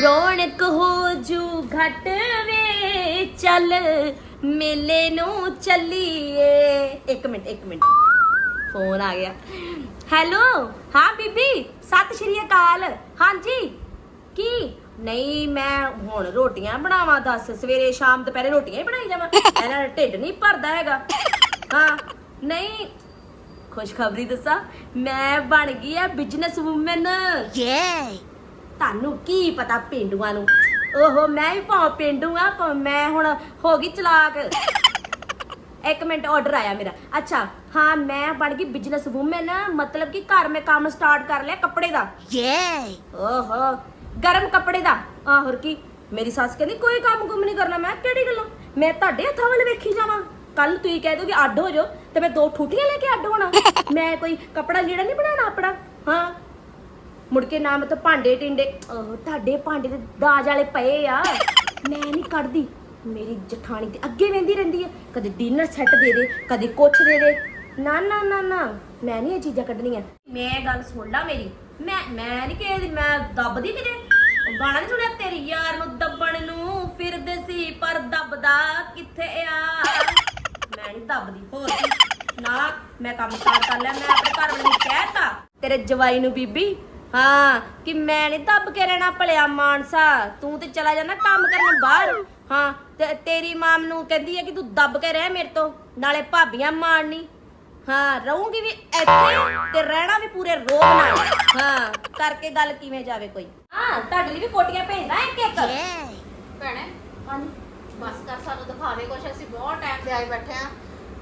ਰੌਣਕ ਹੋ ਜੂ ਘਟ ਵੇ ਚੱਲ, ਮੇਲੇ ਨੂੰ ਚੱਲੀਏ। ਇੱਕ ਮਿੰਟ ਇੱਕ ਮਿੰਟ। ਫੋਨ ਆ ਗਿਆ। ਹੈਲੋ? ਹਾਂ, ਬੀਬੀ? ਸਤਿ ਸ਼੍ਰੀ ਅਕਾਲ। ਹਾਂਜੀ? ਕੀ? ਨਹੀਂ, ਮੈਂ ਹੁਣ ਰੋਟੀਆਂ ਬਣਾਵਾਂ ਦੱਸ। ਸਵੇਰੇ ਸ਼ਾਮ ਦੁਪਹਿਰੇ ਰੋਟੀਆਂ ਹੀ ਬਣਾਈ ਜਾਵਾਂ। ਇਹਨਾਂ ਦਾ ਢਿੱਡ ਨਹੀਂ ਭਰਦਾ ਹੈਗਾ। ਹਾਂ, ਨਹੀਂ, ਖੁਸ਼ਖਬਰੀ ਦੱਸਾਂ। ਮੈਂ ਬਣ ਗਈ ਆ ਬਿਜ਼ਨਸ ਵੂਮਨ ਯੇ ਤੁਹਾਨੂੰ ਕੀ ਪਤਾ ਪਿੰਡੂਆਂ ਨੂੰ? ਓਹੋ ਮੈਂ ਵੀ ਭਾਵੇਂ ਪਿੰਡੂ ਆ ਭਾਵੇਂ ਮੈਂ ਹੁਣ ਹੋ ਗਈ ਚਲਾਕ। ਇੱਕ ਮਿੰਟ ਆਰਡਰ ਆਇਆ ਮੇਰਾ। ਅੱਛਾ ਹਾਂ ਮੈਂ ਬਣ ਗਈ ਬਿਜ਼ਨਸ ਵੂਮਨ ਮਤਲਬ ਕਿ ਘਰ ਮੈਂ ਕੰਮ ਸਟਾਰਟ ਕਰ ਲਿਆ ਕੱਪੜੇ ਦਾ। ਯੇ ਓਹੋ ਗਰਮ ਕੱਪੜੇ ਦਾ। ਆ ਹੋਰ ਕੀ? ਮੇਰੀ ਸੱਸ ਕਹਿੰਦੀ ਕੋਈ ਕੰਮ ਕੁਮ ਨਹੀਂ ਕਰਨਾ। ਮੈਂ ਕਿਹੜੀ ਗੱਲੋਂ? ਮੈਂ ਤੁਹਾਡੇ ਹੱਥਾਂ ਵੱਲ ਵੇਖੀ ਜਾਵਾਂ। ਕੱਲ ਤੁਸੀਂ ਕਹਿ ਦੋਗੇ ਅੱਡ ਹੋ ਜਾਓ ਤੇ ਮੈਂ ਦੋ ਠੂਠੀਆਂ ਲੈ ਕੇ ਅੱਡ ਹੋਣਾ। ਮੈਂ ਕੋਈ ਕੱਪੜਾ ਲੀੜਾ ਨਹੀਂ ਬਣਾਉਣਾ ਆਪਣਾ? ਹਾਂ ਮੁੜ ਕੇ ਨਾ ਮਤਲਬ ਭਾਂਡੇ ਟਿੰਡੇ ਉਹ ਤੁਹਾਡੇ ਭਾਂਡੇ ਤੇ ਦਾਜ ਵਾਲੇ ਪਏ ਆ। ਮੈਂ ਨਹੀਂ ਕੱਢਦੀ। ਮੇਰੀ ਜਠਾਣੀ ਤੇ ਅੱਗੇ ਵੇਂਦੀ ਰਹਿੰਦੀ ਹੈ ਕਦੇ ਡਿਨਰ ਸੈੱਟ ਦੇ ਦੇ, ਕਦੇ ਕੁਛ ਦੇ ਦੇ। ਨਾ ਨਾ ਨਾ ਨਾ। ਮੈਂ ਨਹੀਂ ਇਹ ਚੀਜ਼ਾਂ ਕੱਢਣੀਆਂ। ਮੈਂ ਗੱਲ ਸੁਣ ਲਾ ਮੇਰੀ। ਮੈਂ ਮੈਂ ਨਹੀਂ ਕਿ ਮੈਂ ਦੱਬਦੀ ਕਿਤੇ ਉਹ ਗਾਣਾ ਨਹੀਂ ਸੁਣਿਆ ਤੇਰੀ ਯਾਰ ਨੂੰ ਦੱਬਣ ਨੂੰ? ਫਿਰਦੇ ਸੀ, ਪਰ ਦੱਬਦਾ ਕਿੱਥੇ ਆ? ਮੈਂ ਨਹੀਂ ਦੱਬਦੀ, ਹੋਰ ਕੀ। ਨਾ ਮੈਂ ਕੰਮ ਸਟਾਰਟ ਕਰ ਲਿਆ, ਮੈਂ ਆਪਣੇ ਘਰ ਵਾਲੇ ਨੂੰ ਕਹਿਤਾ। ਤੇਰੇ ਜਵਾਈ ਨੂੰ ਬੀਬੀ ਹਾਂ, ਕਿ ਮੈਂ ਨਹੀਂ ਦੱਬ ਕੇ ਰਹਿਣਾ ਭਲਿਆ ਮਾਨਸਾ। ਤੂੰ ਤੇ ਚਲਾ ਜਾਣਾ ਕੰਮ ਕਰਨ ਬਾਹਰ। ਹਾਂ, ਤੇ ਤੇਰੀ ਮਾਮ ਨੂੰ ਕਹਿੰਦੀ ਹੈ ਕਿ ਤੂੰ ਦੱਬ ਕੇ ਰਹਿ ਮੇਰੇ ਤੋਂ, ਨਾਲੇ ਭਾਬੀਆਂ ਮਾਰਨੀ। ਹਾਂ, ਰਹੂੰਗੀ ਵੀ ਇੱਥੇ ਤੇ ਰਹਿਣਾ ਵੀ ਪੂਰੇ ਰੋਗ ਨਾਲ। ਹਾਂ, ਕਰਕੇ ਗੱਲ ਕਿਵੇਂ ਜਾਵੇ ਕੋਈ? ਹਾਂ, ਤੁਹਾਡੇ ਲਈ ਵੀ ਕੋਟੀਆਂ ਭੇਜਦਾ ਇੱਕ ਇੱਕ। ਭੈਣੇ, ਹਾਂਜੀ। ਬਸ ਕਰ, ਸਾਨੂੰ ਦਿਖਾਵੇ ਕੁਛ, ਅਸੀਂ ਬਹੁਤ ਟਾਈਮ ਤੇ ਆਏ ਬੈਠੇ ਆ।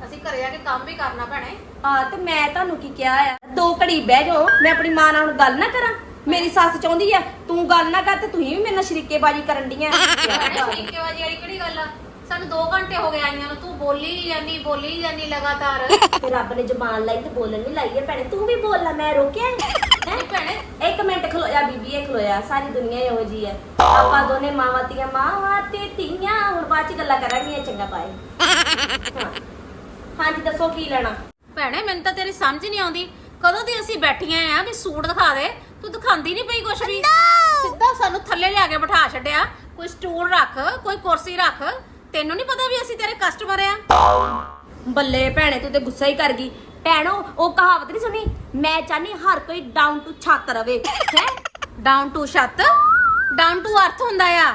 ਅਸੀਂ ਘਰੇ ਆ ਕੇ ਕੰਮ ਵੀ ਕਰਨਾ ਭੈਣੇ। ਆ ਤੇ ਮੈਂ ਤੁਹਾਨੂੰ ਕੀ ਕਿਹਾ ਆ? ਦੋ ਘੜੀ ਬਹਿ ਜਾਓ ਮੈਂ ਆਪਣੀ ਮਾਂ ਨਾਲ ਹੁਣ ਗੱਲ ਨਾ ਕਰਾਂ। ਮੇਰੀ ਸੱਸ ਚਾਹੁੰਦੀ ਆ ਤੂੰ ਗੱਲ ਨਾ ਕਰ ਤੇ ਤੁਸੀਂ ਵੀ ਮੇਰੇ ਨਾਲ ਸ਼ਰੀਕੇਬਾਜ਼ੀ ਕਰਨ ਡੀਆਂ ਭੈਣੇ ਸ਼ਰੀਕੇਬਾਜੀ ਵਾਲੀ ਕਿਹੜੀ ਗੱਲ ਆ? ਸਾਨੂੰ 2 ਘੰਟੇ ਹੋ ਗਏ ਆਈਆਂ ਨੂੰ ਤੂੰ ਬੋਲੀ ਹੀ ਜਾਨੀ ਬੋਲੀ ਹੀ ਜਾਨੀ ਲਗਾਤਾਰ। ਤੇ ਰੱਬ ਨੇ ਜ਼ਬਾਨ ਲਾਈ ਤੇ ਬੋਲਣ ਨਹੀਂ ਲਾਈ ਹੈ ਭੈਣੇ ਤੂੰ ਵੀ ਬੋਲ ਲੈ ਮੈਂ ਰੋਕਿਆ ਹੈ? ਭੈਣੇ। ਇੱਕ ਮਿੰਟ ਖਲੋਇਆ ਬੀਬੀ ਇਹ ਖਲੋਇਆ ਸਾਰੀ ਦੁਨੀਆ ਇਹੋ ਜੀ ਹੈ ਆਪਾਂ ਦੋਨੇ ਮਾਵਾਂ ਤੀਆਂ ਮਾਵਾਂ ਤੇ ਧੀਆਂ ਹੁਣ ਬਾਅਦ ਚ ਗੱਲਾਂ ਕਰਾਂਗੀਆਂ ਚੰਗਾ ਪਾਏ ਹਾਂ। ਹਾਂਜੀ ਦੱਸੋ ਕੀ ਲੈਣਾ? ਭੈਣੇ ਮੈਨੂੰ ਤਾਂ ਤੇਰੀ ਸਮਝ ਨਹੀਂ ਆਉਂਦੀ। ਕਦੋਂ ਦੀ ਅਸੀਂ ਬੈਠੀਆਂ ਆ ਵੀ ਸੂਟ ਦਿਖਾ ਦੇ? ਤੂੰ ਦਿਖਾਉਂਦੀ ਨਹੀਂ ਪਈ ਕੁਛ ਵੀ। ਸਿੱਧਾ ਸਾਨੂੰ ਥੱਲੇ ਲਿਆ ਕੇ ਬਿਠਾ ਛੱਡਿਆ। ਕੋਈ ਸਟੂਲ ਰੱਖ ਕੋਈ ਕੁਰਸੀ ਰੱਖ। ਤੈਨੂੰ ਨਹੀਂ ਪਤਾ ਵੀ ਅਸੀਂ ਤੇਰੇ ਕਸਟਮਰ ਆ? ਬੱਲੇ ਭੈਣੇ ਤੂੰ ਤੇ ਗੁੱਸਾ ਹੀ ਕਰ ਗਈ। ਭੈਣੋ ਉਹ ਕਹਾਵਤ ਨਹੀਂ ਸੁਣੀ? ਮੈਂ ਚਾਹਨੀ ਹਰ ਕੋਈ ਡਾਊਨ ਟੂ ਛੱਤ ਰਵੇ। ਹੈ? ਡਾਊਨ ਟੂ ਛੱਤ? ਡਾਊਨ ਟੂ ਅਰਥ ਹੁੰਦਾ ਆ।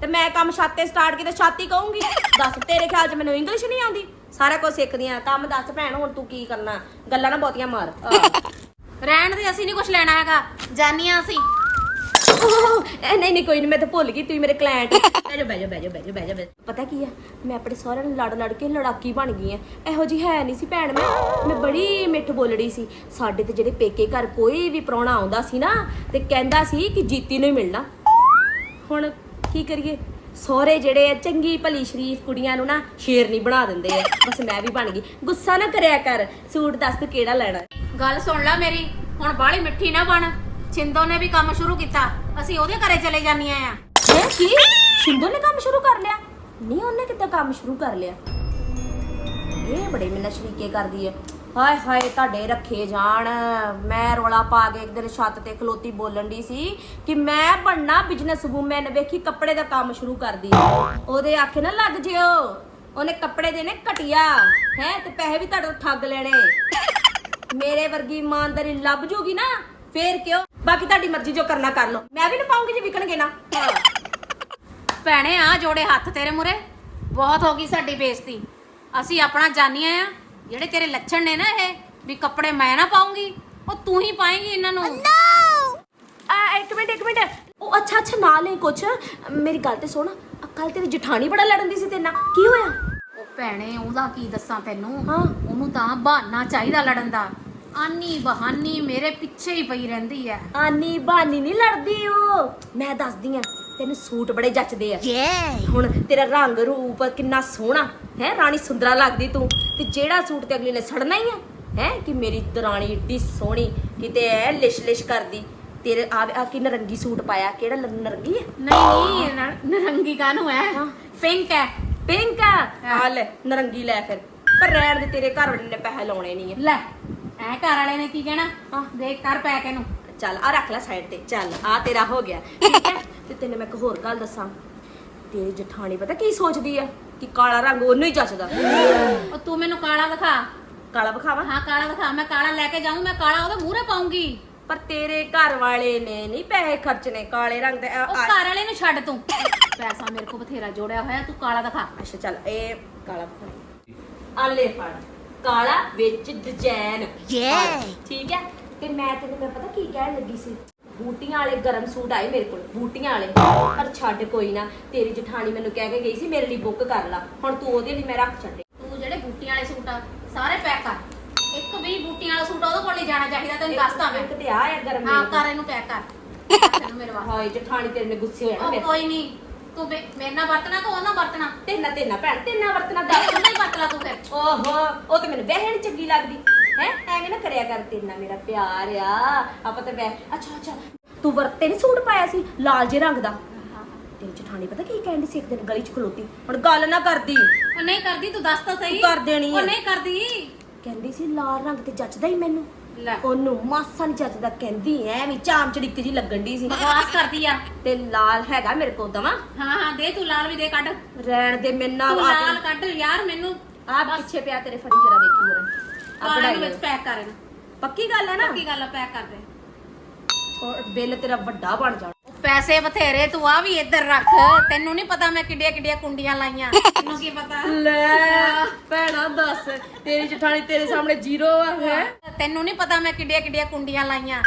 ਤੇ ਮੈਂ ਕੰਮ ਛੱਤ ਤੇ ਸਟਾਰਟ ਕੀਤਾ ਛੱਤ ਕਹੂੰਗੀ। ਦੱਸ ਤੇਰੇ ਖਿਆਲ 'ਚ ਮੈਨੂੰ ਇੰਗਲਿਸ਼ ਨਹੀਂ ਆਉਂਦੀ? ਸਾਰਾ ਕੁਝ ਸਿੱਖਦੀ ਆ ਕੰਮ ਦੱਸ ਭੈਣ ਹੁਣ ਤੂੰ ਕੀ ਕਰਨਾ? ਗੱਲਾਂ ਨਾ ਬਹੁਤੀਆਂ ਮਾਰ। ਆਹ। ਰਹਿਣ ਦੇ ਅਸੀਂ ਨਹੀਂ ਕੁਝ ਲੈਣਾ ਹੈਗਾ। ਜਾਨੀਆਂ ਅਸੀਂ। ਇਹ ਨਹੀਂ ਨਹੀਂ ਕੋਈ ਨਹੀਂ ਮੈਂ ਤਾਂ ਭੁੱਲ ਗਈ ਤੁਸੀਂ ਮੇਰੇ ਕਲਾਇੰਟ ਬਹਿ ਜਾ ਬਹਿ ਜਾ ਬਹਿ ਜਾ ਬਹਿ ਜਾ ਬਹਿ ਜਾ ਬਹਿ ਜਾ। ਪਤਾ ਕੀ ਆ? ਮੈਂ ਆਪਣੇ ਸਹੁਰਿਆਂ ਨੂੰ ਲੜ ਲੜ ਕੇ ਲੜਾਕੀ ਬਣ ਗਈ ਆ। ਇਹੋ ਜੀ ਹੈ ਨਹੀਂ ਸੀ ਭੈਣ ਮੈਂ। ਮੈਂ ਬੜੀ ਮਿੱਠ ਬੋਲੜੀ ਸੀ। ਸਾਡੇ ਤੇ ਜਿਹੜੇ ਪੇਕੇ ਘਰ ਕੋਈ ਵੀ ਪ੍ਰਾਹੁਣਾ ਆਉਂਦਾ ਸੀ ਨਾ ਤੇ ਕਹਿੰਦਾ ਸੀ ਕਿ ਜੀਤੀ ਨੂੰ ਹੀ ਮਿਲਣਾ। ਹੁਣ ਕੀ ਕਰੀਏ? ਸਹੁਰੇ ਜਿਹੜੇ ਆ ਚੰਗੀ ਭਲੀ ਸ਼ਰੀਫ ਕੁੜੀਆਂ ਨੂੰ ਨਾ ਸ਼ੇਰਨੀ ਬਣਾ ਦਿੰਦੇ ਆ। ਬਸ ਮੈਂ ਵੀ ਬਣ ਗਈ। ਗੁੱਸਾ ਨਾ ਕਰਿਆ ਕਰ। ਸੂਟ ਦੱਸ ਤੂੰ ਕਿਹੜਾ ਲੈਣਾ? ਗੱਲ ਸੁਣ ਲੈ ਮੇਰੀ। ਹੁਣ ਬਾਹਲੀ ਮਿੱਠੀ ਨਾ ਬਣ। ਛਿੰਦੋ ਨੇ ਵੀ ਕੰਮ ਸ਼ੁਰੂ ਕੀਤਾ। ਅਸੀਂ ਉਹਦੇ ਘਰੇ ਚਲੇ ਜਾਨੀਆਂ ਆ। ਹੈ ਕੀ? ਸ਼ਿੰਦੋ ਨੇ ਕੰਮ ਸ਼ੁਰੂ ਕਰ ਲਿਆ? ਨਹੀਂ ਉਹਨੇ ਕਿੱਦਾਂ ਕੰਮ ਸ਼ੁਰੂ ਕਰ ਲਿਆ? ਇਹ ਬੜੇ ਮਿੰਨਾ ਸ਼ਰੀਕੇ ਕਰਦੀ ਹੈ ਹਾਏ ਹਾਏ ਤੁਹਾਡੇ ਰੱਖੇ ਜਾਣ। ਮੈਂ ਰੋਲਾ ਪਾ ਕੇ ਇੱਕ ਦਿਨ ਛੱਤ ਤੇ ਖਲੋਤੀ ਬੋਲਣ ਦੀ ਸੀ ਕਿ ਮੈਂ ਬਣਨਾ ਬਿਜ਼ਨਸ ਵੂਮਨ ਵੇਖੀ ਕੱਪੜੇ ਦਾ ਕੰਮ ਸ਼ੁਰੂ ਕਰਦੀ ਹੈ ਉਹਦੇ ਆਖੇ ਨਾ, ਲੱਗ ਜਿਓ। ਉਹਨੇ ਕੱਪੜੇ ਦੇਣੇ ਘਟਿਆ। ਹੈ, ਤੇ ਪੈਸੇ ਵੀ ਤੁਹਾਡੇ ਤੋਂ ਠੱਗ ਲੈਣੇ। ਮੇਰੇ ਵਰਗੀ ਇਮਾਨਦਾਰੀ ਲੱਭ ਜੂਗੀ ਨਾ, ਫੇਰ ਕਿਉਂ? ਬਾਕੀ ਤੁਹਾਡੀ ਮਰਜ਼ੀ ਜੋ ਕਰਨਾ ਕਰ ਲਓ। ਮੈਂ ਵੀ ਨਾ ਪਾਉਂਗੀ ਜੇ ਵਿਕਣਗੇ ਨਾ। ਭੈਣੇ ਆ ਜੋੜੇ ਹੱਥ ਤੇਰੇ ਮੁਰੇ ਬਹੁਤ ਹੋ ਗਈ ਸਾਡੀ ਬੇਇੱਜ਼ਤੀ। ਅਸੀਂ ਆਪਣਾ ਜਾਨੀਆਂ ਆ ਜਿਹੜੇ ਤੇਰੇ ਲੱਛਣ ਨੇ ਨਾ ਇਹ ਵੀ ਕੱਪੜੇ ਮੈਂ ਨਾ ਪਾਉਂਗੀ ਉਹ ਤੂੰ ਹੀ ਪਾਏਂਗੀ ਇਹਨਾਂ ਨੂੰ। ਆ ਇੱਕ ਮਿੰਟ ਇੱਕ ਮਿੰਟ। ਉਹ ਅੱਛਾ ਅੱਛਾ ਨਾ ਲੈ ਕੁਛ। ਮੇਰੀ ਗੱਲ ਤੇ ਸੁਣ ਕੱਲ ਤੇਰੀ ਜਠਾਣੀ ਬੜਾ ਲੜਨ ਦੀ ਸੀ ਤੇਰੇ ਨਾਲ। ਕੀ ਹੋਇਆ? ਉਹ ਭੈਣੇ ਉਹਦਾ ਕੀ ਦੱਸਾਂ ਤੈਨੂੰ? ਹਾਂ। ਉਹਨੂੰ ਤਾਂ ਬਹਾਨਾ ਚਾਹੀਦਾ ਲੜਨ ਦਾ। ਆਨੀ ਬਹਾਨੀ ਮੇਰੇ ਪਿੱਛੇ ਹੀ ਪਈ ਰਹਿੰਦੀ ਐ। ਆਨੀ ਬਾਨੀ ਨਹੀਂ ਲੜਦੀ ਉਹ। ਮੈਂ ਦੱਸਦੀ ਆ ਤੈਨੂੰ ਸੂਟ ਬੜੇ ਜੱਚਦੇ ਆ। ਹੁਣ ਤੇਰਾ ਰੰਗ ਰੂਪ ਕਿੰਨਾ ਸੋਹਣਾ ਹੈ ਰਾਣੀ ਸੁੰਦਰਾ ਲੱਗਦੀ ਤੂੰ। ਤੇ ਜਿਹੜਾ ਸੂਟ ਤੇ ਅਗਲੀ ਨੇ ਸੜਨਾ ਹੀ ਹੈ ਹੈ ਕਿ ਮੇਰੀ ਦਰਾਣੀ ਏਡੀ ਸੋਹਣੀ ਕਿਤੇ ਐ ਲਿਸ਼ ਲਿਸ਼ ਕਰਦੀ। ਤੇਰੇ ਆ ਆ ਕਿ ਨਰੰਗੀ ਸੂਟ ਪਾਇਆ? ਕਿਹੜਾ ਲ- ਨਰੰਗੀ ਹੈ ਨਹੀਂ ਨਹੀਂ ਨ- ਨਰੰਗੀ ਕਾਹਨੂੰ ਹਾਂ। ਪਿੰਕ ਐ ਪਿੰਕ ਆ। ਆ ਲੈ ਨਰੰਗੀ ਲੈ ਫਿਰ। ਪਰ ਰਹਿਣ ਦੇ ਤੇਰੇ ਘਰ ਵਾਲੇ ਨੇ ਪੈਸੇ ਲਾਉਣੇ ਨਹੀਂ ਆ। ਲੈ ਐ ਘਰ ਵਾਲੇ ਨੇ ਕੀ ਕਹਿਣਾ? ਹਾਂ। ਦੇਖ ਕਰ ਪੈਕ ਇਹਨੂੰ। ਚੱਲ ਆ ਰੱਖ ਲੈ ਸਾਈਡ ਤੇ ਚੱਲ ਆ ਤੇਰਾ ਹੋ ਗਿਆ ਠੀਕ ਹੈ? ਤੇ ਤੈਨੂੰ ਮੈਂ ਇੱਕ ਹੋਰ ਗੱਲ ਦੱਸਾਂ। ਤੇਰੀ ਜਠਾਣੀ ਪਤਾ ਕੀ ਸੋਚਦੀ ਆ? ਕਿ ਕਾਲਾ ਰੰਗ ਉਹਨੂੰ ਹੀ ਜੱਚਦਾ। ਉਹ ਤੂੰ ਮੈਨੂੰ ਕਾਲਾ ਦਿਖਾ ਕਾਲਾ ਵਿਖਾਵਾ? ਹਾਂ ਕਾਲਾ ਦਿਖਾ ਮੈਂ ਕਾਲਾ ਲੈ ਕੇ ਜਾਊਂ ਮੈਂ ਕਾਲਾ ਉਹਦੇ ਮੂਹਰੇ ਪਾਉਂਗੀ। ਪਰ ਤੇਰੇ ਘਰ ਵਾਲੇ ਨੇ ਨਹੀਂ ਪੈਸੇ ਖਰਚਣੇ ਕਾਲੇ ਰੰਗ ਦੇ ਆ- ਉਹ ਆ- ਘਰ ਵਾਲੇ ਨੂੰ ਛੱਡ ਤੂੰ। ਪੈਸਾ ਮੇਰੇ ਕੋਲ ਬਥੇਰਾ ਜੋੜਿਆ ਹੋਇਆ ਤੂੰ ਕਾਲਾ ਦਿਖਾ। ਅੱਛਾ ਚੱਲ ਇਹ ਕਾਲਾ ਫੜ ਆ ਲੈ ਫੜ। ਕਾਲਾ ਵਿੱਚ ਡਿਜ਼ਾਈਨ ਠੀਕ ਹੈ? ਤੇ ਮੈਂ ਤੈਨੂੰ ਮੈਂ ਪਤਾ ਕੀ ਕਹਿਣ ਲੱਗੀ ਸੀ? ਬੂਟੀਆਂ ਵਾਲੇ ਗਰਮ ਸੂਟ ਆਏ ਮੇਰੇ ਕੋਲ ਬੂਟੀਆਂ ਵਾਲੇ। ਪਰ ਛੱਡ ਕੋਈ ਨਾ ਤੇਰੀ ਜਠਾਣੀ ਮੈਨੂੰ ਕਹਿ ਕੇ ਗਈ ਸੀ ਮੇਰੇ ਲਈ ਬੁੱਕ ਕਰ ਲਾ। ਹੁਣ ਤੂੰ ਉਹਦੇ ਲਈ ਮੈਂ ਰੱਖ ਛੱਡੇ। ਤੂੰ ਜਿਹੜੇ ਬੂਟੀਆਂ ਵਾਲੇ ਸੂਟ ਆ ਸਾਰੇ ਪੈਕ ਕਰ। ਇੱਕ ਵੀ ਬੂਟੀਆਂ ਵਾਲਾ ਸੂਟ ਉਹਦੇ ਕੋਲ ਨਹੀਂ ਜਾਣਾ ਚਾਹੀਦਾ ਤੈਨੂੰ ਦੱਸਦਾ ਮੈਂ। ਇੱਕ ਤੇ ਆ ਆ ਗਰਮ ਹਾਂ ਕਰ ਇਹਨੂੰ ਪੈਕ ਕਰ। ਤੈਨੂੰ ਮੇਰੇ ਵਾਸਤੇ। ਹਾਏ ਜਠਾਣੀ ਤੇਰੇ ਨੇ ਗੁੱਸੇ ਹੋਇਆ ਨਾ ਉਹ ਮੇਰੇ ਕੋਈ ਨਹੀਂ ਤੂੰ ਮੇ- ਮੇਰੇ ਨਾਲ ਵਰਤਣਾ ਤੂੰ ਉਹਨਾਂ ਵਰਤਣਾ? ਤੇਨਾ ਤੇਨਾ ਭੈਣ ਤੇਨਾ ਵਰਤਣਾ ਦੱਸ। ਉਹਨਾਂ ਹੀ ਵਰਤ ਲਾ ਤੂੰ ਫਿਰ। ਓਹੋ ਉਹ ਤੇ ਮੈਨੂੰ ਵਹਿਣ ਚੰਗੀ ਲੱਗਦੀ। ਹੈ? ਐਵੇਂ ਨਾ ਕਰਿਆ ਕਰ ਤੇਨਾ ਮੇਰਾ ਪਿਆਰ ਆ। ਆਪਾਂ ਤਾਂ ਵਹਿ ਅੱਛਾ ਅੱਛਾ। ਤੂੰ ਵਰਤੇ ਨਹੀਂ ਸੂਟ ਪਾਇਆ ਸੀ? ਲਾਲ ਜੇ ਰੰਗ ਦਾ। ਤੇਰੀ ਜਠਾਣੀ ਪਤਾ ਕੀ ਕਹਿੰਦੀ ਸੀ ਇੱਕ ਦਿਨ? ਗਲੀ 'ਚ ਖਲੋਤੀ। ਹੁਣ ਗੱਲ ਨਾ ਕਰਦੀ। ਉਹ ਨਹੀਂ ਕਰਦੀ ਤੂੰ ਦੱਸ ਤਾਂ ਸਹੀ। ਕਰ ਦੇਣੀ ਉਹ ਹੈ। ਨਹੀਂ ਕਰਦੀ। ਕਹਿੰਦੀ ਸੀ ਲਾਲ ਰੰਗ ਤੇ ਜੱਚਦਾ ਹੀ ਮੈਨੂੰ। ਲੈ। ਉਹਨੂੰ ਮਾਸਾ ਨਹੀਂ ਜੱਚਦਾ ਕਹਿੰਦੀ ਐਵੇਂ ਚਾਮ ਚੜਿੱਕ ਜੀ ਲੱਗਣ ਦੀ ਸੀ। ਬਕਵਾਸ ਕਰਦੀ ਆ। ਤੇ ਲਾਲ ਹੈਗਾ ਮੇਰੇ ਕੋਲ ਦਵਾ। ਹਾਂ ਹਾਂ ਦੇ ਤੂੰ ਲਾਲ ਵੀ ਦੇ ਕੱਢ। ਰਹਿਣ ਦੇ ਮੈਨਾਂ ਤੂੰ ਲਾਲ ਕੱਢ ਯਾਰ ਮੈਨੂੰ। ਆ ਪਿੱਛੇ ਪਿਆ ਤੇਰੇ ਫੜੀ ਜਰਾ ਵੇਖੀ ਜਰਾ। ਨੂੰ ਵਿੱਚ ਪੈਕ ਕਰ ਇਹਨੂੰ। ਪੱਕੀ ਗੱਲ ਹੈ ਨਾ? ਕੀ ਗੱਲ ਆ ਪੈਕ ਕਰ ਦੇ ਔਰ ਬਿੱਲ ਤੇਰਾ ਵੱਡਾ ਬਣ ਜਾਣਾ। ਪੈਸੇ ਬਥੇਰੇ ਤੂੰ ਆ ਵੀ ਇੱਧਰ ਰੱਖ। ਤੈਨੂੰ ਨਹੀਂ ਪਤਾ ਮੈਂ ਕਿੱਡੀਆਂ ਕਿੱਡੀਆਂ ਕੁੰਡੀਆਂ ਲਾਈਆਂ। ਤੈਨੂੰ ਕੀ ਪਤਾ? ਲੈ ਭੈਣਾ ਦੱਸ। ਤੇਰੀ ਜਠਾਣੀ ਤੇਰੇ ਸਾਹਮਣੇ ਜ਼ੀਰੋ ਆ ਹੈ? ਤੈਨੂੰ ਨਹੀਂ ਪਤਾ ਮੈਂ ਕਿੱਡੀਆਂ ਕਿੱਡੀਆਂ ਕੁੰਡੀਆਂ ਲਾਈਆਂ।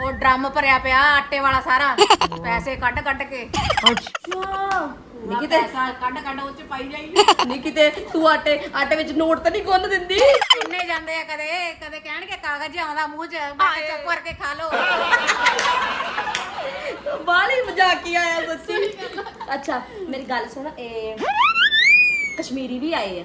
ਉਹ ਡਰਮ ਭਰਿਆ ਪਿਆ ਆਟੇ ਵਾਲਾ ਸਾਰਾ। ਪੈਸੇ ਕੱਢ ਕੱਢ ਕੇ। ਅੱਛਾ। ਪੂਰਾ ਕਿਤੇ- ਪੈਸਾ ਕੱਢ ਕੱਢ ਉਹ ਚ ਪਾਈ ਜਾਈ। ਨਹੀਂ ਕਿਤੇ ਤੂੰ ਆਟੇ ਆਟੇ ਵਿੱਚ ਨੋਟ ਤਾਂ ਨਹੀਂ ਗੁੰਨ ਦਿੰਦੀ? ਇੰਨੇ ਜਾਂਦੇ ਆ ਕਦੇ? ਕਦੇ ਕਹਿਣਗੇ ਕਾਗਜ਼ ਆਉਂਦਾ ਮੂੰਹ 'ਚ ਮੈਂ ਕਿਹਾ ਚੁੱਪ ਕਰਕੇ ਖਾ ਲਓ। ਬਾਲੀ ਮਜ਼ਾਕੀ ਆਇਆ ਸੱਚੀ ਅੱਛਾ ਮੇਰੀ ਗੱਲ ਸੁਣ ਇਹ ਕਸ਼ਮੀਰੀ ਵੀ ਆਏ ਆ।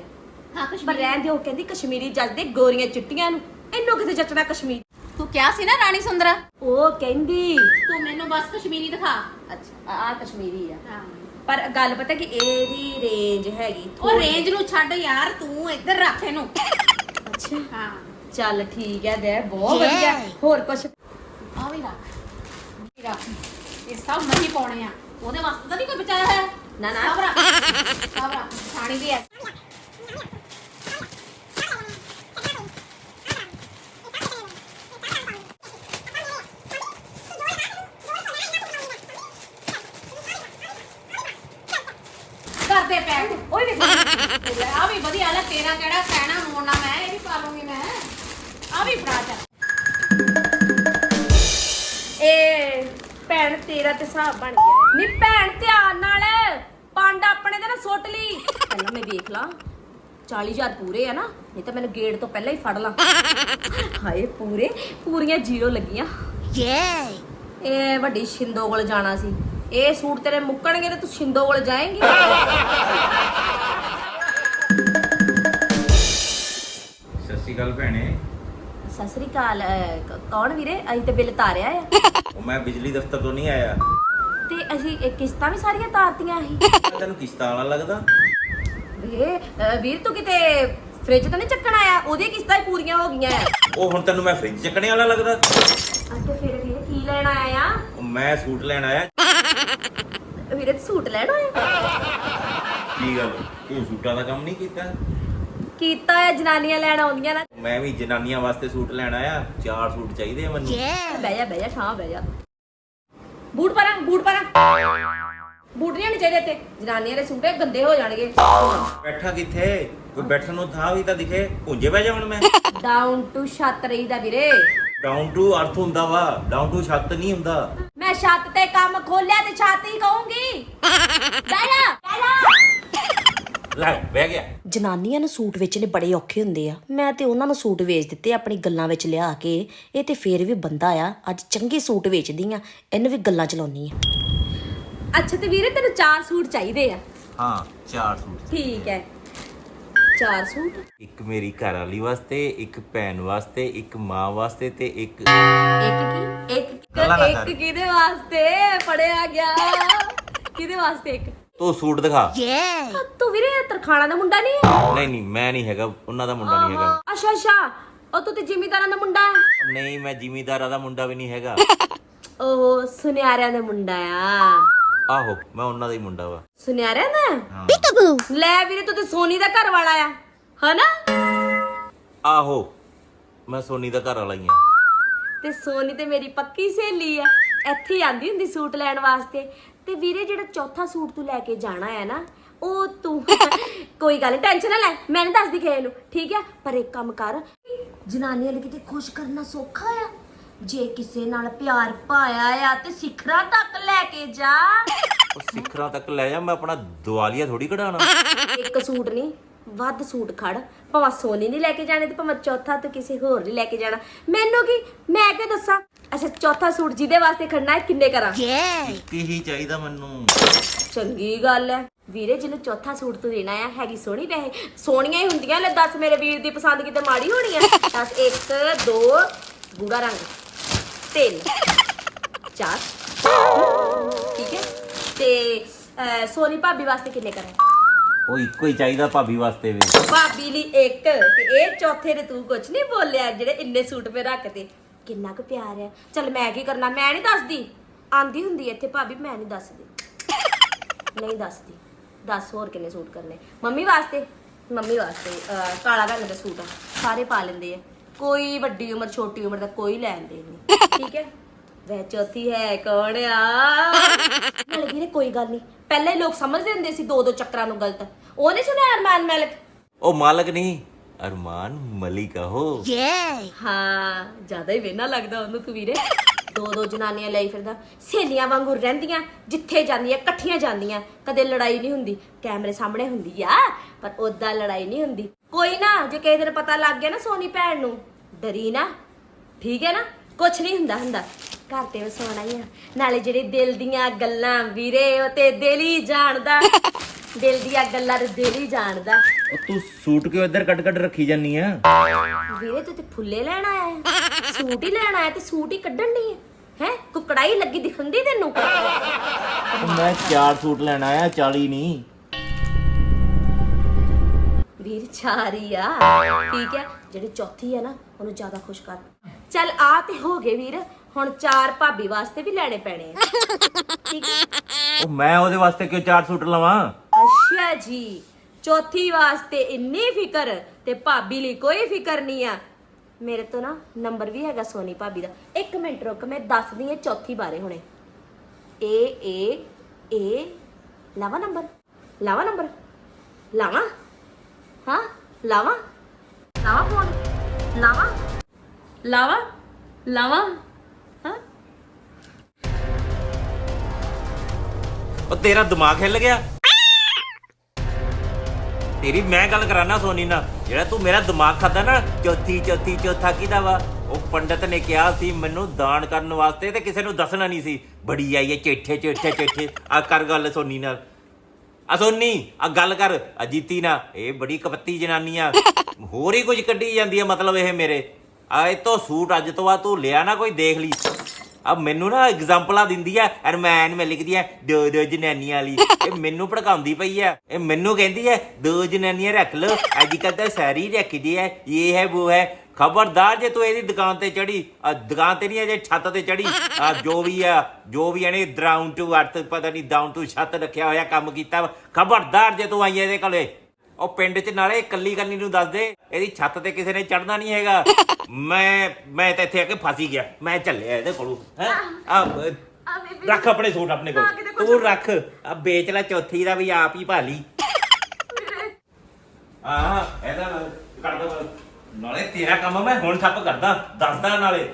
ਹਾਂ ਪਰ ਰਹਿਣ ਦਿਓ ਕਹਿੰਦੀ ਕਸ਼ਮੀਰੀ ਜੱਜਦੇ ਗੋਰੀਆਂ ਚਿੱਟੀਆਂ ਨੂੰ। ਇਹਨੂੰ ਕਿਤੇ ਜੱਟਣਾ ਕਸ਼ਮੀਰ? ਤੂੰ ਕਿਹਾ ਸੀ ਨਾ ਰਾਣੀ ਸੁੰਦਰਾ? ਉਹ ਕਹਿੰਦੀ ਤੂੰ ਮੈਨੂੰ ਬਸ ਕਸ਼ਮੀਰੀ ਦਿਖਾ। ਅੱਛਾ ਆ ਕਸ਼ਮੀਰੀ ਆ। ਹਾਂ। ਪਰ ਗੱਲ ਪਤਾ ਕਿ ਇਹਦੀ ਰੇਂਜ ਹੈਗੀ। ਉਹ ਥੋੜ੍ਹੀ- ਰੇਂਜ ਨੂੰ ਛੱਡ ਯਾਰ ਤੂੰ ਇੱਧਰ ਰੱਖ ਇਹਨੂੰ। ਅੱਛਾ। ਹਾਂ। ਚੱਲ ਠੀਕ ਹੈ ਦੇ ਬਹੁਤ ਵਧੀਆ। ਹੋਰ ਕੁਛ? ਆ ਵੀ ਰੱਖ। ਵੀ ਰੱਖ। ਇਹ ਸਭ ਨਹੀਂ ਪਾਉਣੇ ਆ। ਉਹਦੇ ਵਾਸਤੇ ਤਾਂ ਨਹੀਂ ਕੋਈ ਬਚਾਇਆ ਹੋਇਆ। ਨਾ, ਨਾ। ਸਭ ਰੱਖ। ਸਭ ਰੱਖ। ਛਾਣੀ ਵੀ ਹੈ। ਤੇ ਹਿਸਾਬ ਬਣ ਗਿਆ ਨੀ ਭੈਣ ਧਿਆਨ ਨਾਲ। ਪੰਡ ਆਪਣੇ ਤੇ ਨਾ ਸੁੱਟ ਲਈ। ਪਹਿਲਾਂ ਮੈਂ ਵੇਖ ਲਾਂ। 40000 ਪੂਰੇ ਆ ਨਾ ਨਹੀਂ ਤਾਂ ਮੈਨੂੰ ਗੇਟ ਤੋਂ ਪਹਿਲਾਂ ਹੀ ਫੜ ਲਾਂ। ਹਾਏ ਪੂਰੇ ਪੂਰੀਆਂ ਜ਼ੀਰੋ ਲੱਗੀਆਂ। ਇਹ ਵੱਡੀ ਸ਼ਿੰਦੋ ਕੋਲ ਜਾਣਾ ਸੀ। ਇਹ ਸੂਟ ਤੇਰੇ ਮੁੱਕਣਗੇ ਤੇ ਤੂੰ ਸ਼ਿੰਦੋ ਕੋਲ ਜਾਏਂਗੀ। ਸਤਿ ਸ਼੍ਰੀ ਅਕਾਲ ਭੈਣੇ। ਸਤਿ ਸ੍ਰੀ ਅਕਾਲ ਅਹ, ਕ- ਕੌਣ ਵੀਰੇ? ਅਸੀਂ ਤੇ ਬਿੱਲ ਤਾਰਿਆ ਆ। ਉਹ ਮੈਂ ਬਿਜਲੀ ਦਫ਼ਤਰ ਤੋਂ ਨਹੀਂ ਆਇਆ। ਤੇ ਅਸੀਂ ਇਹ ਕਿਸ਼ਤਾਂ ਵੀ ਸਾਰੀਆਂ ਤਾਰਤੀਆਂ ਮੈਂ ਤੈਨੂੰ ਕਿਸ਼ਤਾਂ ਵਾਲਾ ਲੱਗਦਾ। ਵੇ ਅਹ, ਵੀਰ ਤੂੰ ਕਿਤੇ ਫ੍ਰਿਜ ਤਾਂ ਨਹੀਂ ਚੱਕਣ ਆਇਆ? ਉਹਦੀਆਂ ਕਿਸ਼ਤਾਂ ਹੀ ਪੂਰੀਆਂ ਹੋ ਗਈਆਂ ਆ। ਉਹ ਹੁਣ ਤੈਨੂੰ ਮੈਂ ਫ੍ਰਿਜ ਚੱਕਣੇ ਵਾਲਾ ਲੱਗਦਾ। ਤੇ ਫਿਰ ਵੀਰੇ ਕੀ ਲੈਣ ਆਇਆ ਆ? ਉਹ ਮੈਂ ਸੂਟ ਲੈਣ ਆਇਆ। ਵੀਰੇ ਤੂੰ ਸੂਟ ਲੈਣ ਆਇਆ? ਕੀ ਗੱਲ? ਤੂੰ ਸੂਟਾਂ ਦਾ ਕੰਮ ਨਹੀਂ ਕੀਤਾ? ਕੀਤਾ ਆ ਜਨਾਨੀਆਂ ਲੈਣ ਆਉਂਦੀਆਂ ਨਾ। ਮੈਂ ਵੀ ਜਨਾਨੀਆਂ ਵਾਸਤੇ ਸੂਟ ਲੈਣ ਆਇਆ ਚਾਰ ਸੂਟ ਚਾਹੀਦੇ ਆ ਮੈਨੂੰ। ਬਹਿ ਜਾ ਬਹਿ ਜਾ ਠਾਂ ਬਹਿ ਜਾ। ਬੂਟ ਪਾਰਾਂ ਬੂਟ ਪਾਰਾਂ। ਬੂਟ ਨਹੀਂ ਆਉਣੇ ਚਾਹੀਦੇ ਤੇ ਜਨਾਨੀਆਂ ਦੇ ਸੂਟ ਇਹ ਗੰਦੇ ਹੋ ਜਾਣਗੇ। ਬੈਠਾ ਕਿੱਥੇ? ਕੋਈ ਬੈਠਣ ਨੂੰ ਥਾਂ ਵੀ ਤਾਂ ਦਿਖੇ। ਪੁੰਜੇ ਬਹਿ ਜਾ ਹੁਣ ਮੈਂ। ਡਾਊਨ ਟੂ ਛੱਤ ਰਹੀਦਾ ਵੀਰੇ। ਡਾਊਨ ਟੂ ਅਰਥ ਹੁੰਦਾ ਵਾ। ਡਾਊਨ ਟੂ ਛੱਤ ਨਹੀਂ ਹੁੰਦਾ। ਮੈਂ ਛੱਤ ਤੇ ਕੰਮ ਖੋਲਿਆ ਤੇ ਛੱਤ ਹੀ ਕਹੂੰਗੀ। ਬਹਿ ਜਾ ਬਹਿ ਜਾ। ਲੈ ਬਹਿ ਗਿਆ। ਜਨਾਨੀਆਂ ਨੂੰ ਸੂਟ ਵੇਚਣੇ ਬੜੇ ਔਖੇ ਹੁੰਦੇ ਆ। ਮੈਂ ਤੇ ਉਹਨਾਂ ਨੂੰ ਸੂਟ ਵੇਚ ਦਿੱਤੇ ਆਪਣੀ ਗੱਲਾਂ ਵਿੱਚ ਲਿਆ ਕੇ। ਇਹ ਤੇ ਫੇਰ ਵੀ ਬੰਦਾ ਆ ਅੱਜ ਚੰਗੇ ਸੂਟ ਵੇਚਦੀ ਆ ਇਹਨੂੰ ਵੀ ਗੱਲਾਂ ਚਲਾਉਣੀ ਆ। ਅੱਛਾ ਤੇ ਵੀਰੇ ਤੈਨੂੰ ਚਾਰ ਸੂਟ ਚਾਹੀਦੇ ਆ? ਹਾਂ ਚਾਰ ਸੂਟ ਠੀਕ ਹੈ। ਚਾਰ ਸੂਟ? ਇੱਕ ਮੇਰੀ ਘਰ ਵਾਲੀ ਵਾਸਤੇ ਇੱਕ ਭੈਣ ਵਾਸਤੇ ਇੱਕ ਮਾਂ ਵਾਸਤੇ ਤੇ ਇੱਕ ਇੱਕ ਕੀ? ਇੱਕ ਗੱਲਾਂ ਨਾ ਇੱਕ ਕਰ। ਕਿਹਦੇ ਵਾਸਤੇ? ਪੜਿਆ ਗਿਆ। ਕਿਹਦੇ ਵਾਸਤੇ ਇੱਕ? ਤੂੰ ਸੂਟ ਦਿਖਾ। ਤੂੰ ਵੀਰੇ ਤਰਖਾਣਾ ਦਾ ਮੁੰਡਾ ਨਹੀਂ ਹੈ? ਨਹੀਂ ਨਹੀਂ ਮੈਂ ਨਹੀਂ ਹੈਗਾ ਉਹਨਾਂ ਦਾ ਮੁੰਡਾ ਨਹੀਂ ਹੈਗਾ। ਅੱਛਾ ਅੱਛਾ ਉਹ ਤੂੰ ਤੇ ਜ਼ਿਮੀਦਾਰਾਂ ਦਾ ਮੁੰਡਾ ਹੈ? ਨਹੀਂ ਮੈਂ ਜ਼ਿਮੀਦਾਰਾਂ ਦਾ ਮੁੰਡਾ ਵੀ ਨਹੀਂ ਹੈਗਾ। ਉਹ ਸੁਨਿਆਰਿਆਂ ਦਾ ਮੁੰਡਾ ਆ। ਆਹੋ ਮੈਂ ਉਹਨਾਂ ਦਾ ਹੀ ਮੁੰਡਾ ਵਾ। ਸੁਨਿਆਰਿਆਂ ਦਾ? ਲੈ ਵੀਰੇ ਤੂੰ ਤੇ ਸੋਨੀ ਦਾ ਘਰ ਵਾਲਾ ਆ। ਹਨਾ? ਆਹੋ ਮੈਂ ਸੋਨੀ ਦਾ ਘਰ ਵਾਲਾ ਹੀ ਆ। ਤੇ ਸੋਨੀ ਤੇ ਮੇਰੀ ਪੱਕੀ ਸਹੇਲੀ ਆ। ਇੱਥੇ ਹੀ ਆਂਦੀ ਹੁੰਦੀ ਸੂਟ ਲੈਣ ਵਾਸਤੇ। ਤੇ ਵੀਰੇ ਜਿਹੜਾ ਚੌਥਾ ਸੂਟ ਤੂੰ ਲੈ ਕੇ ਜਾਣਾ ਹੈ ਨਾ ਉਹ ਤੂੰ ਕੋਈ ਗੱਲ ਨਹੀਂ ਟੈਨਸ਼ਨ ਨਾ ਲੈ ਮੈਂ ਨਹੀਂ ਦੱਸਦੀ ਕਿਸੇ ਨੂੰ ਠੀਕ ਹੈ ਪਰ ਇੱਕ ਕੰਮ ਕਰ ਜਨਾਨੀਆਂ ਨੂੰ ਕਿਤੇ ਖੁਸ਼ ਕਰਨਾ ਸੌਖਾ ਆ। ਜੇ ਕਿਸੇ ਨਾਲ ਪਿਆਰ ਪਾਇਆ ਆ ਤੇ ਸਿਖਰਾਂ ਤੱਕ ਲੈ ਕੇ ਜਾ। ਉਹ ਸਿਖਰਾਂ ਤੱਕ ਲੈ ਜਾ ਮੈਂ ਆਪਣਾ ਦਿਵਾਲੀਆ ਥੋੜੀ ਕਢਾਣਾ ਇੱਕ ਸੂਟ ਨਹੀਂ ਵੱਧ ਸੂਟ ਖੜ ਭਾਵੇਂ ਸੋਨੀ ਨਹੀਂ ਲੈ ਕੇ ਜਾਣੇ ਤੇ ਭਾਵੇਂ ਚੌਥਾ ਤੂੰ ਕਿਸੇ ਹੋਰ ਨਹੀਂ ਲੈ ਕੇ ਜਾਣਾ। ਮੈਨੂੰ ਕੀ ਮੈਂ ਕੀ ਦੱਸਾਂ? ਅੱਛਾ ਚੌਥਾ ਸੂਟ ਜਿਹਦੇ ਵਾਸਤੇ ਖੜਨਾ ਹੈ ਕਿੰਨੇ ਕਰਾਂ? ਇੱਕ ਹੀ ਚਾਹੀਦਾ ਮੈਨੂੰ? ਚੰਗੀ ਗੱਲ ਹੈ ਵੀਰੇ ਜਿਹਨੂੰ ਚੌਥਾ ਸੂਟ ਤੂੰ ਦੇਣਾ ਆ ਹੈਗੀ ਸੋਹਣੀ ਵੈਸੇ। ਸੋਹਣੀਆਂ ਹੀ ਹੁੰਦੀਆਂ ਲੈ ਦੱਸ ਮੇਰੇ ਵੀਰ ਦੀ ਪਸੰਦ ਕਿਤੇ ਮਾੜੀ ਹੋਣੀ ਆ? ਦੱਸ 1 2 ਗੂੜਾ ਰੰਗ। 3 ਚਾਰ। ਠੀਕ ਹੈ ਤੇ ਅਹ, ਸੋਨੀ ਭਾਬੀ ਵਾਸਤੇ ਕਿੰਨੇ ਕਰਾਂ? ਉਹ ਇੱਕੋ ਹੀ ਚਾਹੀਦਾ ਭਾਬੀ ਵਾਸਤੇ ਵੀ। ਭਾਬੀ ਲਈ ਇੱਕ ਤੇ ਇਹ ਚੌਥੇ ਨੇ ਤੂੰ ਕੁਝ ਨਹੀਂ ਬੋਲਿਆ ਜਿਹੜੇ ਇੰਨੇ ਸੂਟ ਮੇ ਰੱਖਦੇ ਕਿੰਨਾ ਕੁ ਪਿਆਰ ਹੈ ਚਲ ਮੈਂ ਕੀ ਕਰਨਾ ਮੈਂ ਨਹੀਂ ਦੱਸਦੀ। ਆਂਦੀ ਹੁੰਦੀ ਹੈ ਇੱਥੇ ਭਾਬੀ ਮੈਂ ਨਹੀਂ ਦੱਸਦੀ। ਨਹੀਂ ਦੱਸਦੀ। ਦੱਸ ਹੋਰ ਕਿੰਨੇ ਸੂਟ ਕਰਨੇ। ਮੰਮੀ ਵਾਸਤੇ? ਮੰਮੀ ਵਾਸਤੇ ਅਹ, ਕਾਲਾ ਰੰਗ ਦਾ ਸੂਟ ਆ। ਸਾਰੇ ਪਾ ਲੈਂਦੇ ਆ। ਕੋਈ ਵੱਡੀ ਉਮਰ ਛੋਟੀ ਉਮਰ ਦਾ ਕੋਈ ਲੈਂਦੇ ਨਹੀਂ। ਠੀਕ ਹੈ? ਵੈ ਚੌਥੀ ਹੈ ਕੌਣ ਆ? ਨਾਲੇ ਵੀਰੇ ਕੋਈ ਗੱਲ ਨਹੀਂ। ਪਹਿਲਾਂ ਲੋਕ ਸਮਝਦੇ ਹੁੰਦੇ ਸੀ ਦੋ ਦੋ ਚੱਕਰਾਂ ਨੂੰ ਗਲਤ। ਉਹ ਨਹੀਂ ਸੁਣਿਆ ਅਰਮਾਨ ਮਲਿਕ? ਉਹ ਮਾਲਕ ਨਹੀਂ ਅਰਮਾਨ ਮਲਿਕ ਹੋ ਹਾਂ ਜ਼ਿਆਦਾ ਹੀ ਵੇਨਾ ਲੱਗਦਾ ਉਹਨੂੰ ਤੂੰ ਵੀਰੇ। ਦੋ ਦੋ ਜਨਾਨੀਆਂ ਲਈ ਫਿਰਦਾ। ਸਹੇਲੀਆਂ ਵਾਂਗੂ ਰਹਿੰਦੀਆਂ ਜਿੱਥੇ ਜਾਂਦੀਆਂ ਇਕੱਠੀਆਂ ਜਾਂਦੀਆਂ। ਕਦੇ ਲੜਾਈ ਨਹੀਂ ਹੁੰਦੀ ਕੈਮਰੇ ਸਾਹਮਣੇ ਹੁੰਦੀ ਆ ਪਰ ਉਦਾਂ ਲੜਾਈ ਨਹੀਂ ਹੁੰਦੀ। ਕੋਈ ਨਾ ਜੇ ਕਿਸੇ ਦਿਨ ਪਤਾ ਲੱਗ ਗਿਆ ਨਾ ਸੋਨੀ ਭੈਣ ਨੂੰ ਡਰੀ ਨਾ। ਠੀਕ ਹੈ ਨਾ? ਕੁਝ ਨਹੀਂ ਹੁੰਦਾ ਹੁੰਦਾ। ਘਰ ਤੇ ਵਸਾਉਣਾ ਹੀ ਆ। ਨਾਲੇ ਜਿਹੜੇ ਦਿਲ ਦੀਆਂ ਗੱਲਾਂ ਵੀਰੇ ਉਹ ਤੇ ਦਿਲ ਹੀ ਜਾਣਦਾ। ਦਿਲ ਦੀਆਂ ਗੱਲਾਂ ਤੇ ਦਿਲ ਹੀ ਜਾਣਦਾ। ਉਹ ਤੂੰ ਸੂਟ ਕਿਉਂ ਇੱਧਰ ਕੱਢ ਕੱਢ ਰੱਖੀ ਜਾਨੀ ਆ? ਵੀਰੇ ਤੂੰ ਤੇ ਫੁੱਲੇ ਲੈਣ ਆਇਆ ਹੈ ਸੂਟ ਹੀ ਲੈਣ ਆਇਆ ਤੇ ਸੂਟ ਹੀ ਕੱਢਣ ਦੀ ਹੈ? ਹੈ ਕੁਕੜਾਈ ਲੱਗੀ ਦਿਖੰਦੀ ਤੈਨੂੰ? ਮੈਂ ਚਾਰ ਸੂਟ ਲੈਣ ਆਇਆ 40 ਨਹੀਂ ਵੀਰ ਚਾਰੀ ਆ। ਠੀਕ ਹੈ ਜਿਹੜੀ ਚੌਥੀ ਆ ਨਾ ਉਹਨੂੰ ਜ਼ਿਆਦਾ ਖੁਸ਼ ਕਰ। ਚੱਲ ਆ ਤੇ ਹੋ ਗਏ ਵੀਰ। ਹੁਣ ਚਾਰ ਭਾਬੀ ਵਾਸਤੇ ਵੀ ਲੈਣੇ ਪੈਣੇ ਆ। ਠੀਕ ਹੈ ਉਹ ਮੈਂ ਉਹਦੇ ਵਾਸਤੇ ਕਿਉਂ ਚਾਰ ਸੂਟ ਲਵਾਂ? ਅੱਛਾ ਜੀ। ਚੌਥੀ ਵਾਸਤੇ ਇੰਨੀ ਫਿਕਰ ਤੇ ਭਾਬੀ ਲਈ ਕੋਈ ਫਿਕਰ ਨਹੀਂ ਆ। ਮੇਰੇ ਤੋਂ ਨਾ ਨੰਬਰ ਵੀ ਹੈਗਾ ਸੋਨੀ ਭਾਬੀ ਦਾ। ਇੱਕ ਮਿੰਟ ਰੁਕ ਮੈਂ ਦੱਸਦੀ ਹਾਂ ਚੌਥੀ ਬਾਰੇ ਹੁਣੇ। ਏ ਏ ਏ ਲਾਵਾ ਨੰਬਰ? ਲਾਵਾ ਨੰਬਰ? ਲਾਵਾ? ਹਾਂ ਲਾਵਾ। ਲਾਵਾ ਫੋਨ? ਲਾਵਾ? ਲਾਵਾ? ਲਾਵਾ? ਉਹ ਤੇਰਾ ਦਿਮਾਗ ਹਿੱਲ ਗਿਆ। ਤੇਰੀ ਮੈਂ ਗੱਲ ਕਰਾਨਾ ਸੋਨੀ ਨਾਲ। ਜਿਹੜਾ ਤੂੰ ਮੇਰਾ ਦਿਮਾਗ ਖਾਦਾ ਨਾ, ਚੌਥੀ ਚੌਥੀ, ਚੌਥਾ ਕਿਹਦਾ ਵਾ? ਉਹ ਪੰਡਤ ਨੇ ਕਿਹਾ ਸੀ, ਮੈਨੂੰ ਦਾਨ ਕਰਨ ਵਾਸਤੇ ਤੇ ਕਿਸੇ ਨੂੰ ਦੱਸਣਾ ਨਹੀਂ ਸੀ। ਬੜੀ ਆਈ ਹੈ, ਚੇਠੇ ਚੇਠੇ ਚੇਠੇ। ਆ ਕਰ ਗੱਲ ਸੋਨੀ ਨਾਲ। ਆ ਸੋਨੀ, ਆ ਗੱਲ ਕਰ। ਅਜੀਤੀ ਨਾ ਇਹ ਬੜੀ ਕਪੱਤੀ ਜਨਾਨੀ ਆ ਹੋਰ ਹੀ ਕੁਝ ਕੱਢੀ ਜਾਂਦੀ ਆ ਮਤਲਬ ਇਹ ਮੇਰੇ। ਆ ਇਹ ਤੋਂ ਸੂਟ ਅੱਜ ਤੋਂ ਬਾਅਦ ਤੂੰ ਲਿਆ ਨਾ ਕੋਈ ਦੇਖ ਲਈ। ਆ ਮੈਨੂੰ ਨਾ ਐਗਜ਼ਾਮਪਲਾਂ ਦਿੰਦੀ ਆ ਅਰਮਾਨ ਮੈਂ ਲਿਖਦੀ ਆ, ਦੋ ਦੋ ਜਨਾਨੀਆਂ ਵਾਲੀ। ਇਹ ਮੈਨੂੰ ਭੜਕਾਉਂਦੀ ਪਈ ਆ। ਇਹ ਮੈਨੂੰ ਕਹਿੰਦੀ ਆ, ਦੋ ਜਨਾਨੀਆਂ ਰੱਖ ਲਓ ਅੱਜ ਕੱਲ ਤਾਂ ਸਾਰੀ ਰੱਖਦੀ ਆ, ਇਹ ਹੈ ਉਹ ਹੈ। ਖਬਰਦਾਰ ਜੇ ਤੂੰ ਇਹਦੀ ਦੁਕਾਨ ਤੇ ਚੜੀ ਦੁਕਾਨ ਤੇ ਨਹੀਂ ਅਜੇ ਛੱਤ ਤੇ ਚੜੀ ਜੋ ਵੀ ਆ, ਜੋ ਵੀ ਇਹਨੇ ਡਰਾਊਨ ਟੂ ਅਰਥ ਪਤਾ ਨਹੀਂ ਡਾਊਨ ਟੂ ਛੱਤ ਰੱਖਿਆ ਹੋਇਆ, ਕੰਮ ਕੀਤਾ ਵਾ। ਖਬਰਦਾਰ ਜੇ ਤੂੰ ਆਈ ਇਹਦੇ ਕੋਲੇ। ਉਹ ਪਿੰਡ 'ਚ ਨਾਲੇ ਇਕੱਲੀ ਕੱਲੀ ਨੂੰ ਦੱਸ ਦੇ ਇਹਦੀ ਛੱਤ ਤੇ ਕਿਸੇ ਨੇ ਚੜਨਾ ਨਹੀਂ ਹੈਗਾ। ਮੈਂ ਮੈਂ ਤਾਂ ਇੱਥੇ ਆ ਕੇ ਫਸੀ ਗਿਆ। ਮੈਂ ਚੱਲਿਆ ਇਹਦੇ ਕੋਲੋਂ ਹੈ? ਆ ਰੱਖ ਆਪਣੇ ਸੂਟ ਆਪਣੇ ਕੋਲ। ਤੂੰ ਰੱਖ। ਆ ਵੇਚ ਲੈ ਚੌਥੀ ਦਾ ਵੀ ਆਪ ਹੀ ਭਾਲੀ। ਆ ਇਹਦਾ ਕਰ ਦੋ। ਨਾਲੇ ਤੇਰਾ ਕੰਮ ਮੈਂ ਹੁਣ ਠੱਪ ਕਰਦਾ। ਦੱਸਦਾ ਨਾਲੇ।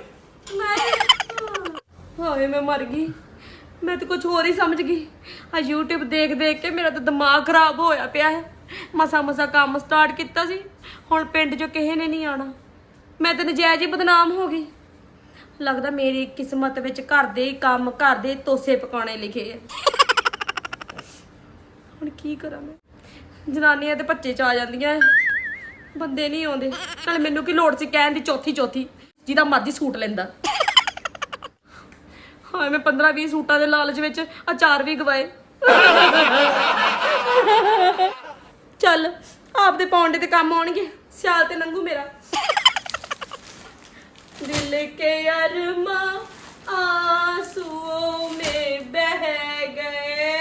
ਹਾਏ ਮੈਂ ਮਰ ਗਈ। ਮੈਂ ਤਾਂ ਕੁਝ ਹੋਰ ਹੀ ਸਮਝ ਗਈ। ਆ YouTube ਦੇਖ ਦੇਖ ਕੇ ਮੇਰਾ ਤਾਂ ਦਿਮਾਗ ਖਰਾਬ ਹੋਇਆ ਪਿਆ ਹੈ। ਮਸਾ ਮਸਾ ਕੰਮ ਸਟਾਰਟ ਕੀਤਾ ਸੀ। ਹੁਣ ਪਿੰਡ 'ਚੋਂ ਕਿਸੇ ਨੇ ਨਹੀਂ ਆਉਣਾ। ਮੈਂ ਤਾਂ ਨਜਾਇਜ਼ ਹੀ ਬਦਨਾਮ ਹੋ ਗਈ। ਲੱਗਦਾ ਮੇਰੀ ਕਿਸਮਤ ਵਿੱਚ ਘਰ ਦੇ ਕੰਮ, ਘਰ ਦੇ ਤੋਸੇ ਪਕਾਉਣੇ ਲਿਖੇ ਆ। ਹੁਣ ਕੀ ਕਰਾਂ ਮੈਂ? ਜਨਾਨੀਆਂ ਤੇ ਭੱਜੇ ਚ ਆ ਜਾਂਦੀਆਂ ਬੰਦੇ ਨਹੀਂ ਆਉਂਦੇ। ਨਾਲੇ ਮੈਨੂੰ ਕੀ ਲੋੜ ਸੀ ਕਹਿਣ ਦੀ ਚੌਥੀ ਚੌਥੀ, ਜਿਹਦਾ ਮਰਜ਼ੀ ਸੂਟ ਲੈਂਦਾ। ਹਾਂ ਮੈਂ 15 20 ਸੂਟਾਂ ਦੇ ਲਾਲਚ ਵਿੱਚ ਅਚਾਰ ਵੀ ਗਵਾਏ। ਚੱਲ, ਆਪਦੇ ਪੌਂਡੇ ਤੇ ਕੰਮ ਆਉਣਗੇ। ਸਿਆਲ ਤੇ ਨੰਗੂ ਮੇਰਾ। ਦਿਲ ਕੇ ਅਰਮਾ ਆਸੂ ਮੇ ਬਹਿ ਗਏ।